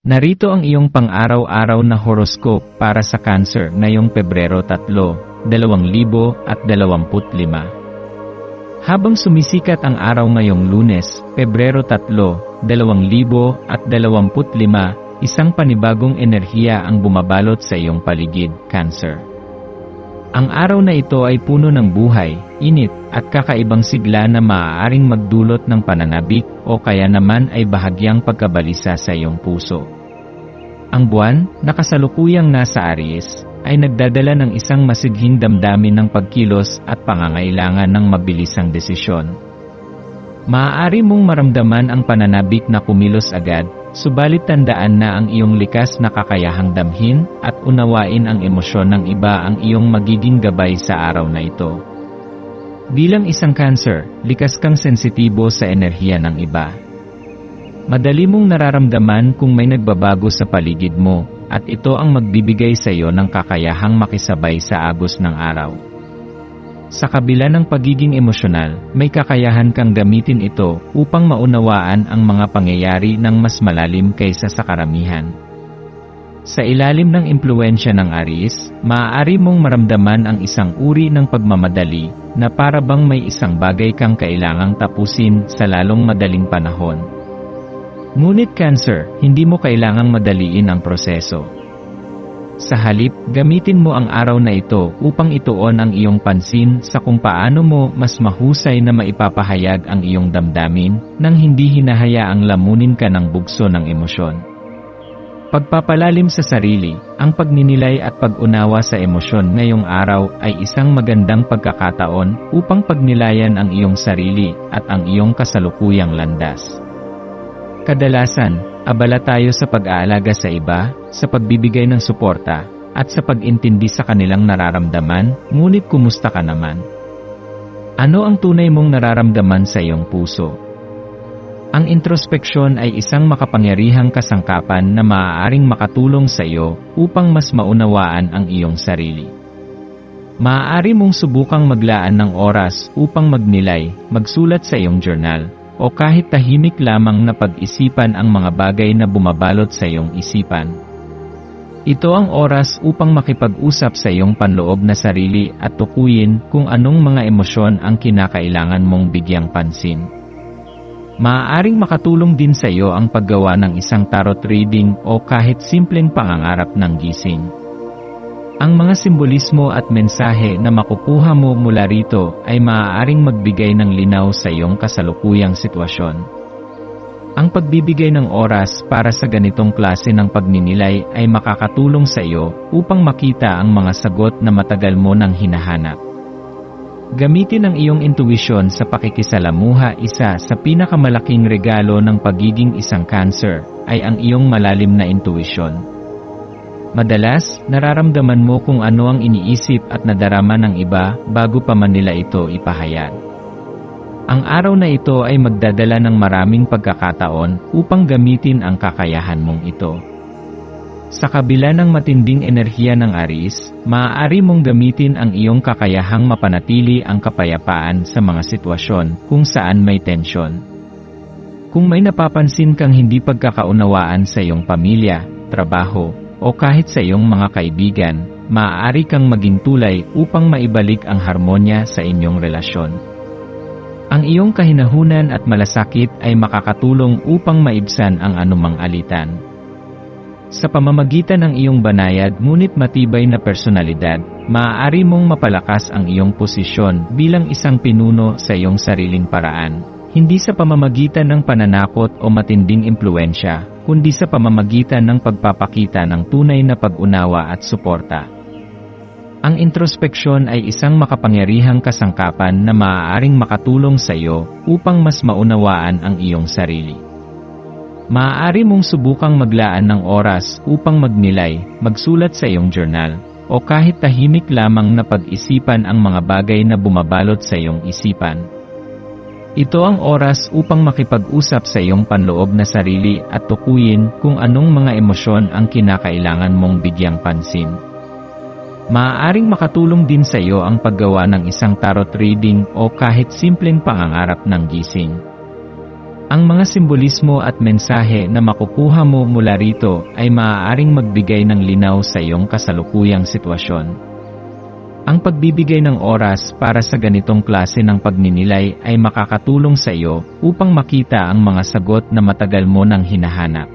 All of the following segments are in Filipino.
Narito ang iyong pang-araw-araw na horoscope para sa Cancer ngayong Pebrero 3, 2025. Habang sumisikat ang araw ngayong Lunes, Pebrero 3, 2025, isang panibagong enerhiya ang bumabalot sa iyong paligid, Cancer. Ang araw na ito ay puno ng buhay, init, at kakaibang sigla na maaaring magdulot ng pananabik o kaya naman ay bahagyang pagkabalisa sa iyong puso. Ang buwan, na kasalukuyang nasa Aries, ay nagdadala ng isang masighing damdamin ng pagkilos at pangangailangan ng mabilisang desisyon. Maaari mong maramdaman ang pananabik na kumilos agad, subalit tandaan na ang iyong likas na kakayahang damhin at unawain ang emosyon ng iba ang iyong magiging gabay sa araw na ito. Bilang isang cancer, likas kang sensitibo sa enerhiya ng iba. Madali mong nararamdaman kung may nagbabago sa paligid mo, at ito ang magbibigay sa iyo ng kakayahang makisabay sa agos ng araw. Sa kabila ng pagiging emosyonal, may kakayahan kang gamitin ito upang maunawaan ang mga pangyayari ng mas malalim kaysa sa karamihan. Sa ilalim ng impluensya ng Aries, maaari mong maramdaman ang isang uri ng pagmamadali na para bang may isang bagay kang kailangang tapusin sa lalong madaling panahon. Ngunit Cancer, hindi mo kailangang madaliin ang proseso. Sa halip, gamitin mo ang araw na ito upang ituon ang iyong pansin sa kung paano mo mas mahusay na maipapahayag ang iyong damdamin nang hindi hinahayaang lamunin ka ng bugso ng emosyon. Pagpapalalim sa sarili, ang pagninilay at pag-unawa sa emosyon ngayong araw ay isang magandang pagkakataon upang pagnilayan ang iyong sarili at ang iyong kasalukuyang landas. Kadalasan, abala tayo sa pag-aalaga sa iba, sa pagbibigay ng suporta, at sa pag-intindi sa kanilang nararamdaman, ngunit kumusta ka naman? Ano ang tunay mong nararamdaman sa iyong puso? Ang introspeksyon ay isang makapangyarihang kasangkapan na maaaring makatulong sa iyo upang mas maunawaan ang iyong sarili. Maaari mong subukang maglaan ng oras upang magnilay, magsulat sa iyong journal, o kahit tahimik lamang na pag-isipan ang mga bagay na bumabalot sa iyong isipan. Ito ang oras upang makipag-usap sa iyong panloob na sarili at tukuyin kung anong mga emosyon ang kinakailangan mong bigyang pansin. Maaaring makatulong din sa iyo ang paggawa ng isang tarot reading o kahit simpleng pangangarap ng gising. Ang mga simbolismo at mensahe na makukuha mo mula rito ay maaaring magbigay ng linaw sa iyong kasalukuyang sitwasyon. Ang pagbibigay ng oras para sa ganitong klase ng pagninilay ay makakatulong sa iyo upang makita ang mga sagot na matagal mo nang hinahanap. Gamitin ang iyong intuwisyon sa pakikisalamuha isa sa pinakamalaking regalo ng pagiging isang cancer ay ang iyong malalim na intuwisyon. Madalas, nararamdaman mo kung ano ang iniisip at nadarama ng iba bago pa man nila ito ipahayag. Ang araw na ito ay magdadala ng maraming pagkakataon upang gamitin ang kakayahan mong ito. Sa kabila ng matinding enerhiya ng Aris, maaari mong gamitin ang iyong kakayahang mapanatili ang kapayapaan sa mga sitwasyon kung saan may tensyon. Kung may napapansin kang hindi pagkakaunawaan sa iyong pamilya, trabaho, o kahit sa iyong mga kaibigan, maaari kang maging tulay upang maibalik ang harmonya sa inyong relasyon. Ang iyong kahinahunan at malasakit ay makakatulong upang maibsan ang anumang alitan. Sa pamamagitan ng iyong banayad ngunit matibay na personalidad, maaari mong mapalakas ang iyong posisyon bilang isang pinuno sa iyong sariling paraan. Hindi sa pamamagitan ng pananakot o matinding impluensya, kundi sa pamamagitan ng pagpapakita ng tunay na pag-unawa at suporta. Ang introspeksyon ay isang makapangyarihang kasangkapan na maaaring makatulong sa iyo upang mas maunawaan ang iyong sarili. Maaari mong subukang maglaan ng oras upang magnilay, magsulat sa iyong journal, o kahit tahimik lamang na pag-isipan ang mga bagay na bumabalot sa iyong isipan. Ito ang oras upang makipag-usap sa iyong panloob na sarili at tukuyin kung anong mga emosyon ang kinakailangan mong bigyang pansin. Maaaring makatulong din sa iyo ang paggawa ng isang tarot reading o kahit simpleng pangangarap ng gising. Ang mga simbolismo at mensahe na makukuha mo mula rito ay maaaring magbigay ng linaw sa iyong kasalukuyang sitwasyon. Ang pagbibigay ng oras para sa ganitong klase ng pagninilay ay makakatulong sa iyo upang makita ang mga sagot na matagal mo nang hinahanap.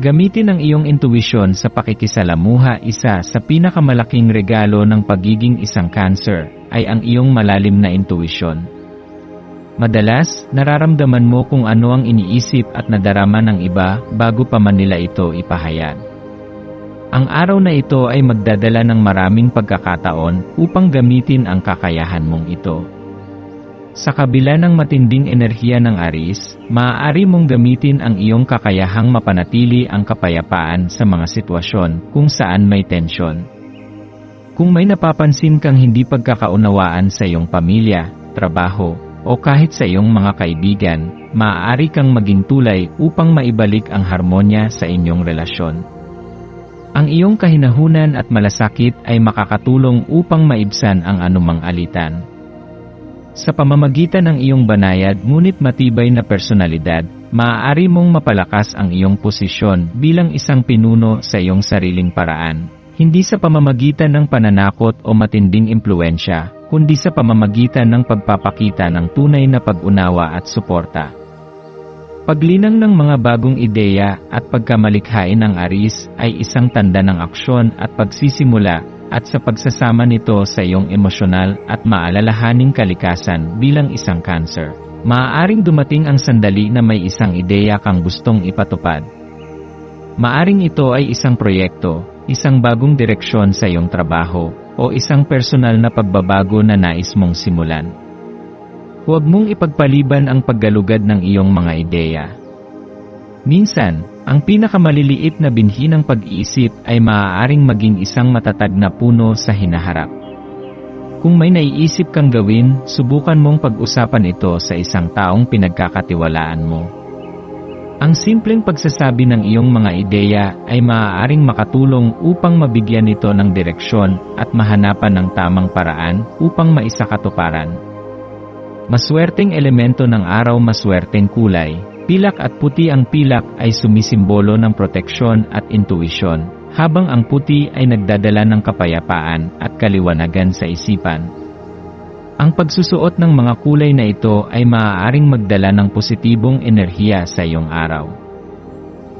Gamitin ang iyong intuwisyon sa pakikisalamuha isa sa pinakamalaking regalo ng pagiging isang cancer ay ang iyong malalim na intuwisyon. Madalas, nararamdaman mo kung ano ang iniisip at nadarama ng iba bago pa man nila ito ipahayag. Ang araw na ito ay magdadala ng maraming pagkakataon upang gamitin ang kakayahan mong ito. Sa kabila ng matinding enerhiya ng Aris, maaari mong gamitin ang iyong kakayahang mapanatili ang kapayapaan sa mga sitwasyon kung saan may tensyon. Kung may napapansin kang hindi pagkakaunawaan sa iyong pamilya, trabaho, o kahit sa iyong mga kaibigan, maaari kang maging tulay upang maibalik ang harmonya sa inyong relasyon. Ang iyong kahinahunan at malasakit ay makakatulong upang maibsan ang anumang alitan. Sa pamamagitan ng iyong banayad ngunit matibay na personalidad, maaari mong mapalakas ang iyong posisyon bilang isang pinuno sa iyong sariling paraan. Hindi sa pamamagitan ng pananakot o matinding impluensya, kundi sa pamamagitan ng pagpapakita ng tunay na pag-unawa at suporta. Paglinang ng mga bagong ideya at pagkamalikhain ng aris ay isang tanda ng aksyon at pagsisimula at sa pagsasama nito sa iyong emosyonal at maalalahaning kalikasan bilang isang cancer. Maaaring dumating ang sandali na may isang ideya kang gustong ipatupad. Maaring ito ay isang proyekto, isang bagong direksyon sa iyong trabaho, o isang personal na pagbabago na nais mong simulan. Huwag mong ipagpaliban ang paggalugad ng iyong mga ideya. Minsan, ang pinakamaliliit na binhi ng pag-iisip ay maaaring maging isang matatag na puno sa hinaharap. Kung may naiisip kang gawin, subukan mong pag-usapan ito sa isang taong pinagkakatiwalaan mo. Ang simpleng pagsasabi ng iyong mga ideya ay maaaring makatulong upang mabigyan ito ng direksyon at mahanapan ng tamang paraan upang maisakatuparan. Maswerteng elemento ng araw maswerteng kulay, Pilak at puti ang pilak ay sumisimbolo ng proteksyon at intuisyon, habang ang puti ay nagdadala ng kapayapaan at kaliwanagan sa isipan. Ang pagsusuot ng mga kulay na ito ay maaaring magdala ng positibong enerhiya sa iyong araw.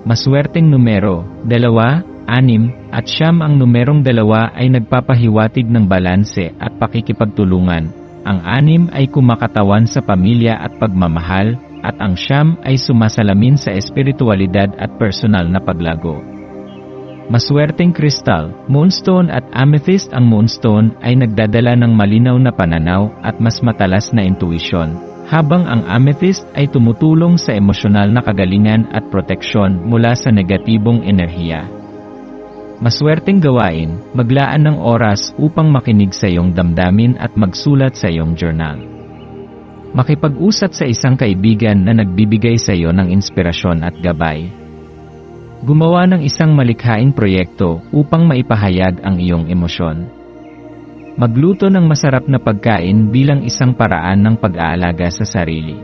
Maswerteng numero, dalawa, anim, at siyam ang numerong dalawa ay nagpapahiwatig ng balanse at pakikipagtulungan. Ang anim ay kumakatawan sa pamilya at pagmamahal, at ang siyam ay sumasalamin sa espiritualidad at personal na paglago. Maswerteng kristal, moonstone at amethyst ang moonstone ay nagdadala ng malinaw na pananaw at mas matalas na intuisyon, habang ang amethyst ay tumutulong sa emosyonal na kagalingan at proteksyon mula sa negatibong enerhiya. Maswerteng gawain, maglaan ng oras upang makinig sa iyong damdamin at magsulat sa iyong journal. Makipag-usap sa isang kaibigan na nagbibigay sa iyo ng inspirasyon at gabay. Gumawa ng isang malikhaing proyekto upang maipahayag ang iyong emosyon. Magluto ng masarap na pagkain bilang isang paraan ng pag-aalaga sa sarili.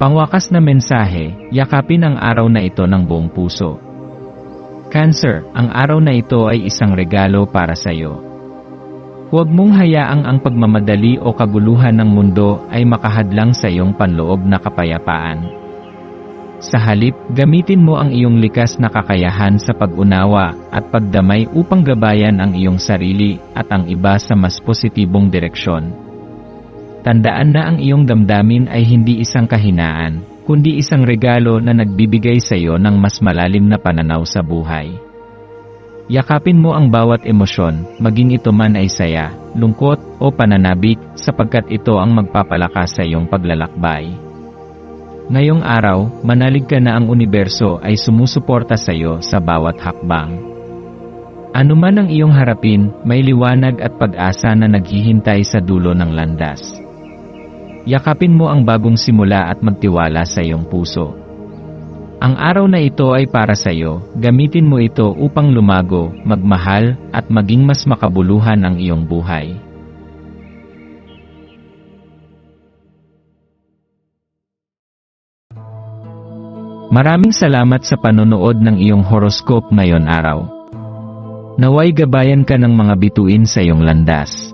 Pangwakas na mensahe, yakapin ang araw na ito ng buong puso. Cancer, ang araw na ito ay isang regalo para sa iyo. Huwag mong hayaang ang pagmamadali o kaguluhan ng mundo ay makahadlang sa iyong panloob na kapayapaan. Sa halip, gamitin mo ang iyong likas na kakayahan sa pag-unawa at pagdamay upang gabayan ang iyong sarili at ang iba sa mas positibong direksyon. Tandaan na ang iyong damdamin ay hindi isang kahinaan, kundi isang regalo na nagbibigay sa iyo ng mas malalim na pananaw sa buhay. Yakapin mo ang bawat emosyon, maging ito man ay saya, lungkot, o pananabik, sapagkat ito ang magpapalakas sa iyong paglalakbay. Ngayong araw, manalig ka na ang universo ay sumusuporta sa iyo sa bawat hakbang. Ano man ang iyong harapin, may liwanag at pag-asa na naghihintay sa dulo ng landas. Yakapin mo ang bagong simula at magtiwala sa iyong puso. Ang araw na ito ay para sa iyo, gamitin mo ito upang lumago, magmahal, at maging mas makabuluhan ang iyong buhay. Maraming salamat sa panonood ng iyong horoscope ngayon araw. Naway gabayan ka ng mga bituin sa iyong landas.